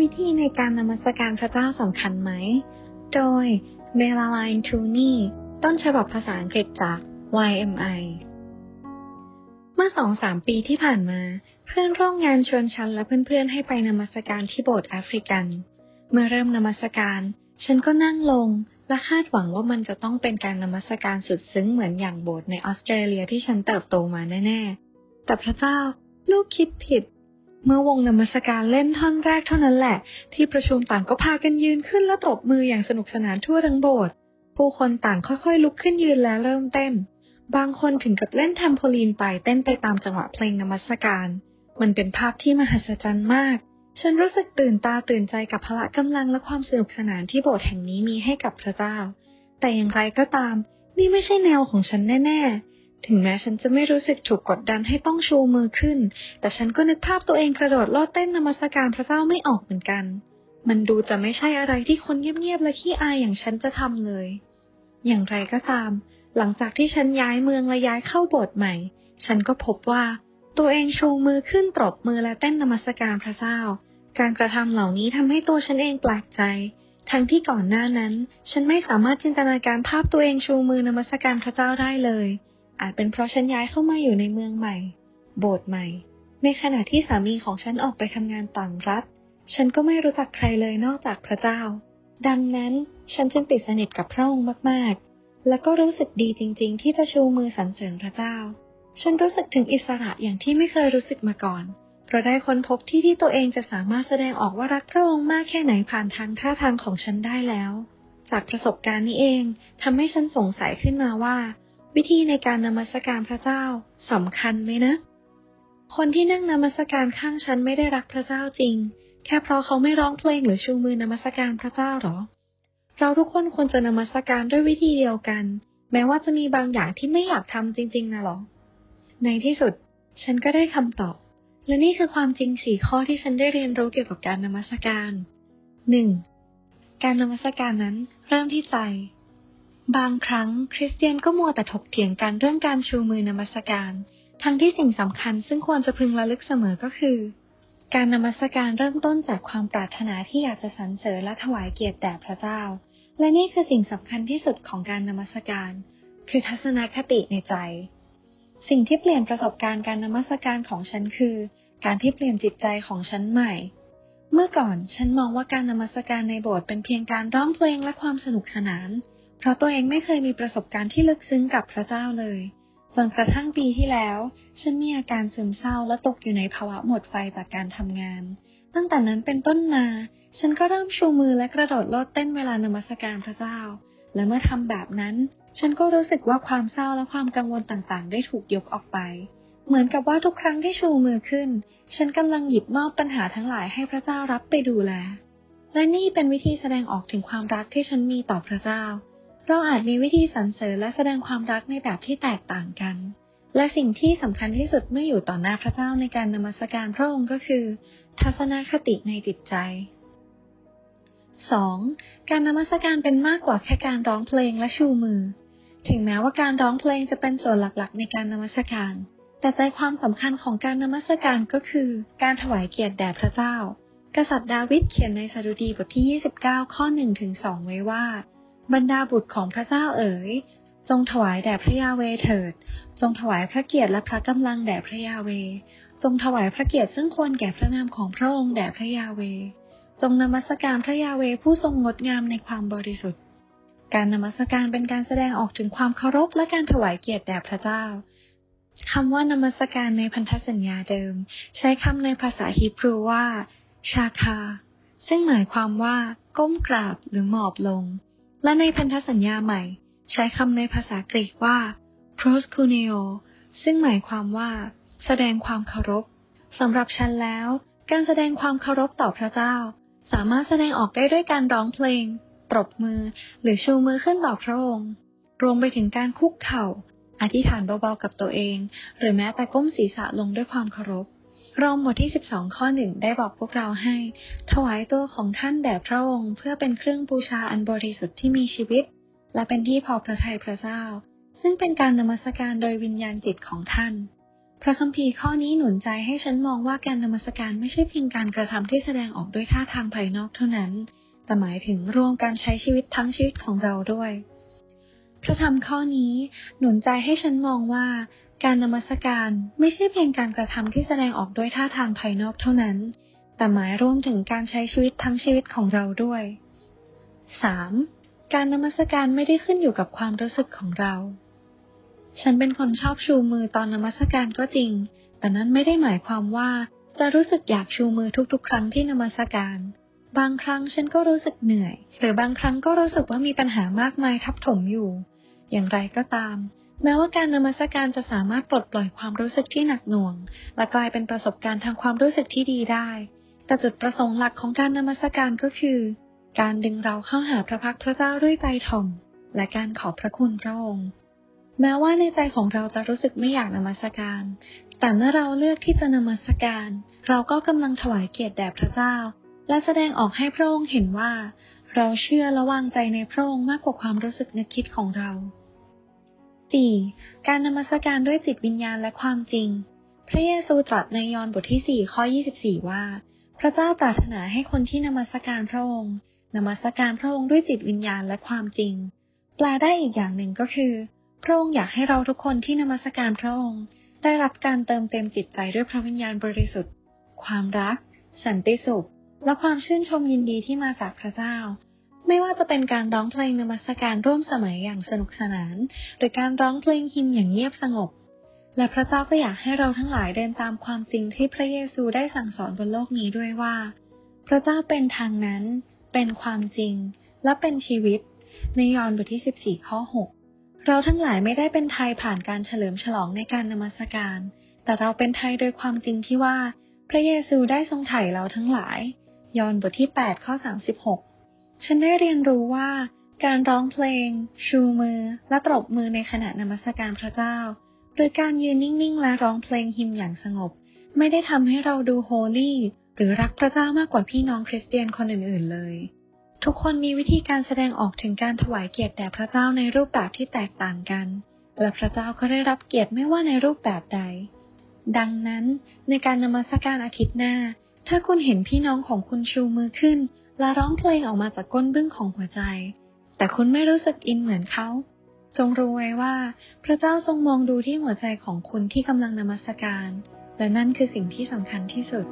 วิธีในการนมัสการพระเจ้าสำคัญไหม โดยเมลาไลน์ทูนี่ต้นฉบับภาษาอังกฤษจาก YMI เมื่อสองสามปีที่ผ่านมา เพื่อนร่วมงานชวนฉันและเพื่อนๆ ให้ไปนมัสการที่โบสถ์แอฟริกัน เมื่อเริ่มนมัสการ ฉันก็นั่งลง และคาดหวังว่ามันจะต้องเป็นการนมัสการสุดซึ้งเหมือนอย่างโบสถ์ในออสเตรเลียที่ฉันเติบโตมาแน่ๆ แต่พระเจ้าลูกคิดผิด เมื่อวงนมัสการเล่นท่อนแรกเท่านั้นแหละ ที่ประชุมต่างก็พากันยืนขึ้นและตบมืออย่างสนุกสนานทั่วทั้งโบสถ์ผู้คนต่างค่อยๆ ลุกขึ้นยืนและเริ่มเต้น บางคนถึงกับเล่นแทมโพลีนไปเต้นไปตามจังหวะเพลงนมัสการ มันเป็นภาพที่มหัศจรรย์มาก ฉันรู้สึกตื่นตาตื่นใจกับพละกำลังและความสนุกสนานที่โบสถ์แห่งนี้มีให้กับพระเจ้า แต่อย่างไรก็ตาม นี่ไม่ใช่แนวของฉันแน่ๆ ถึงแม้ฉันจะไม่รู้สึกถูกกดดันให้ต้องชูมือขึ้น แต่ฉันก็นึกภาพตัวเองกระโดดโลดเต้นนมัสการพระเจ้าไม่ออกเหมือนกัน มันดูจะไม่ใช่อะไรที่คนเงียบๆและขี้อายอย่างฉันจะทำเลย อย่างไรก็ตาม หลังจากที่ฉันย้ายเมืองและย้ายเข้าโบสถ์ใหม่ ฉันก็พบว่า ตัวเองชูมือขึ้นตบมือและเต้นนมัสการพระเจ้า การกระทำเหล่านี้ทำให้ตัวฉันเองแปลกใจทั้งที่ก่อนหน้านั้น ฉันไม่สามารถจินตนาการภาพตัวเองชูมือนมัสการพระเจ้าได้เลย อาจเป็นเพราะฉันย้ายเข้ามาอยู่ในเมืองใหม่ โบสถ์ใหม่ ในขณะที่สามีของฉันออกไปทำงานต่างรัฐ ฉันก็ไม่รู้จักใครเลยนอกจากพระเจ้า ดังนั้นฉันจึงติดสนิทกับพระองค์มาก ๆ และก็รู้สึกดีจริง ๆ ที่จะชูมือสรรเสริญพระเจ้า ฉันรู้สึกถึงอิสระอย่างที่ไม่เคยรู้สึกมาก่อนเพราะได้ค้นพบที่ที่ตัวเองจะสามารถแสดงออกว่ารักพระองค์มากแค่ไหนผ่านทางท่าทางของฉันได้แล้ว จากประสบการณ์นี้เองทำให้ฉันสงสัยขึ้นมาว่า วิธีในการนมัสการพระเจ้าสำคัญไหมนะ คนที่นั่งนมัสการข้างฉันไม่ได้รักพระเจ้าจริง แค่เพราะเขาไม่ร้องเพลงหรือชูมือนมัสการพระเจ้าหรอ เราทุกคนควรจะนมัสการด้วยวิธีเดียวกัน แม้ว่าจะมีบางอย่างที่ไม่อยากทำจริง ๆนะหรอ ในที่สุด ฉันก็ได้คำตอบ และนี่คือความจริงสี่ข้อที่ฉันได้เรียนรู้เกี่ยวกับการนมัสการหนึ่งการนมัสการนั้นเริ่มที่ใจ บางครั้งคริสเตียนก็มัวแต่ถกเถียงกันเรื่องการชูมือนมัสการ ทั้งที่สิ่งสำคัญซึ่งควรจะพึงระลึกเสมอก็คือ การนมัสการเริ่มต้นจากความปรารถนาที่อยากจะสรรเสริญและถวายเกียรติแด่พระเจ้า และนี่คือสิ่งสำคัญที่สุดของการนมัสการ คือทัศนคติในใจ สิ่งที่เปลี่ยนประสบการณ์การนมัสการของฉันคือ การที่เปลี่ยนจิตใจของฉันใหม่เมื่อก่อนฉันมองว่าการนมัสการในโบสถ์เป็นเพียงการร้องเพลงและความสนุกสนาน เพราะตัวเองไม่เคยมีประสบการณ์ที่ลึกซึ้งกับพระเจ้าเลยจนกระทั่งปีที่แล้ว ฉันมีอาการซึมเศร้าและตกอยู่ในภาวะหมดไฟจากการทำงาน ตั้งแต่นั้นเป็นต้นมา ฉันก็เริ่มชูมือและกระโดดโลดเต้นเวลานมัสการพระเจ้า และเมื่อทำแบบนั้น ฉันก็รู้สึกว่าความเศร้าและความกังวลต่างๆ ได้ถูกยกออกไป เหมือนกับว่าทุกครั้งที่ชูมือขึ้น ฉันกำลังหยิบมอบปัญหาทั้งหลายให้พระเจ้ารับไปดูแล และนี่เป็นวิธีแสดงออกถึงความรักที่ฉันมีต่อพระเจ้า เราอาจมีวิธีสรรเสริญและแสดงความรักในแบบที่แตกต่างกัน และสิ่งที่สำคัญที่สุดเมื่ออยู่ต่อหน้าพระเจ้าในการนมัสการพระองค์ก็คือ ทัศนคติในจิตใจ 2. การนมัสการเป็นมากกว่าแค่การร้องเพลงและชูมือ ถึงแม้ว่าการร้องเพลงจะเป็นส่วนหลักๆ ในการนมัสการ แต่ใจความสำคัญของการนมัสการก็คือ การถวายเกียรติแด่พระเจ้า กษัตริย์ดาวิดเขียนในสดุดีบทที่ 29 ข้อ1ถึง2ไว้ว่า บรรดาบุตรของพระเจ้าเอ๋ย จงถวายแด่พระยาเวเถิด จงถวายพระเกียรติและพระกำลังแด่พระยาเว จงถวายพระเกียรติซึ่งควรแก่พระนามของพระองค์แด่พระยาเว จงนมัสการพระยาเวผู้ทรงงดงามในความบริสุทธิ์ การนมัสการเป็นการแสดงออกถึงความเคารพและการถวายเกียรติแด่พระเจ้าคำว่านมัสการในพันธสัญญาเดิม ใช้คำในภาษาฮีบรูว่า ชาคา ซึ่งหมายความว่า ก้มกราบหรือหมอบลง และในพันธสัญญาใหม่ ใช้คำในภาษากรีกว่า proskuneo ซึ่งหมายความว่า แสดงความเคารพสำหรับฉันแล้ว การแสดงความเคารพต่อพระเจ้า สามารถแสดงออกได้ด้วยการร้องเพลง ตรบมือ หรือชูมือขึ้นต่อพระองค์ รวมไปถึงการคุกเข่า อธิษฐานเบาๆกับตัวเอง หรือแม้แต่ก้มศีรษะลงด้วยความเคารพ รอมบทที่ 12 ข้อหนึ่งได้บอกพวกเราให้ ถวายตัวของท่านแด่พระองค์เพื่อเป็นเครื่องบูชาอันบริสุทธิ์ที่มีชีวิต และเป็นที่พอพระทัยพระเจ้า ซึ่งเป็นการนมัสการโดยวิญญาณจิตของท่าน พระคัมภีร์ข้อนี้หนุนใจให้ฉันมองว่าการนมัสการไม่ใช่เพียงการกระทำที่แสดงออกด้วยท่าทางภายนอกเท่านั้น แต่หมายถึงรวมการใช้ชีวิตทั้งชีวิตของเราด้วยพระธรรมข้อนี้หนุนใจให้ฉันมองว่า การนมัสการไม่ใช่เพียงการกระทำที่แสดงออกด้วยท่าทางภายนอกเท่านั้น แต่หมายรวมถึงการใช้ชีวิตทั้งชีวิตของเราด้วย 3. การนมัสการไม่ได้ขึ้นอยู่กับความรู้สึกของเรา ฉันเป็นคนชอบชูมือตอนนมัสการก็จริง แต่นั้นไม่ได้หมายความว่าจะรู้สึกอยากชูมือทุกๆ ครั้งที่นมัสการ บางครั้งฉันก็รู้สึกเหนื่อย หรือบางครั้งก็รู้สึกว่ามีปัญหามากมายทับถมอยู่ อย่างไรก็ตาม แม้ว่าการนมัสการจะสามารถปลดปล่อยความรู้สึกที่หนักหน่วง และกลายเป็นประสบการณ์ทางความรู้สึกที่ดีได้ แต่จุดประสงค์หลักของการนมัสการก็คือ การดึงเราเข้าหาพระพักตร์พระเจ้าด้วยใจถ่อม และการขอบพระคุณพระองค์ แม้ว่าในใจของเราจะรู้สึกไม่อยากนมัสการ แต่เมื่อเราเลือกที่จะนมัสการ เราก็กำลังถวายเกียรติแด่พระเจ้า และแสดงออกให้พระองค์เห็นว่า เราเชื่อและวางใจในพระองค์มากกว่าความรู้สึกนึกคิดของเรา 4. การนมัสการด้วยจิตวิญญาณและความจริง พระเยซูตรัสในยอห์นบทที่ 4 ข้อ 24 ว่า พระเจ้าปรารถนาให้คนที่นมัสการพระองค์ นมัสการพระองค์ด้วยจิตวิญญาณและความจริง แปลได้อีกอย่างหนึ่งก็คือ พระองค์อยากให้เราทุกคนที่นมัสการพระองค์ ได้รับการเติมเต็มจิตใจด้วยพระวิญญาณบริสุทธิ์ ความรัก สันติสุข และความชื่นชมยินดีที่มาจากพระเจ้า ไม่ว่าจะเป็นการร้องเพลงนมัสการร่วมสมัยอย่างสนุกสนาน หรือการร้องเพลงฮิมอย่างเงียบสงบ และพระเจ้าก็อยากให้เราทั้งหลายเดินตามความจริงที่พระเยซูได้สั่งสอนบนโลกนี้ด้วยว่า พระเจ้าเป็นทางนั้น เป็นความจริง และเป็นชีวิต ในยอห์นบทที่ 14 ข้อ 6 เราทั้งหลายไม่ได้เป็นไทยผ่านการเฉลิมฉลองในการนมัสการ แต่เราเป็นไทยโดยความจริงที่ว่า พระเยซูได้ทรงไถ่เราทั้งหลาย ยอห์นบทที่ 8 ข้อ 36 ฉันได้เรียนรู้ว่าการร้องเพลง ชูมือ และตบมือในขณะนมัสการพระเจ้า หรือการยืนนิ่งๆ และร้องเพลงฮิมอย่างสงบ ไม่ได้ทำให้เราดูโฮลี่หรือรักพระเจ้ามากกว่าพี่น้องคริสเตียนคนอื่นๆเลย ทุกคนมีวิธีการแสดงออกถึงการถวายเกียรติแด่พระเจ้าในรูปแบบที่แตกต่างกัน และพระเจ้าก็ได้รับเกียรติไม่ว่าในรูปแบบใด ดังนั้นในการนมัสการอาทิตย์หน้า ถ้าคุณเห็นพี่น้องของคุณชูมือขึ้น ละร้องเพลงออกมาจากก้นบึ้งของหัวใจ แต่คุณไม่รู้สึกอินเหมือนเขา จงรู้ไว้ว่า พระเจ้าทรงมองดูที่หัวใจของคุณที่กำลังนมัสการ และนั่นคือสิ่งที่สำคัญที่สุด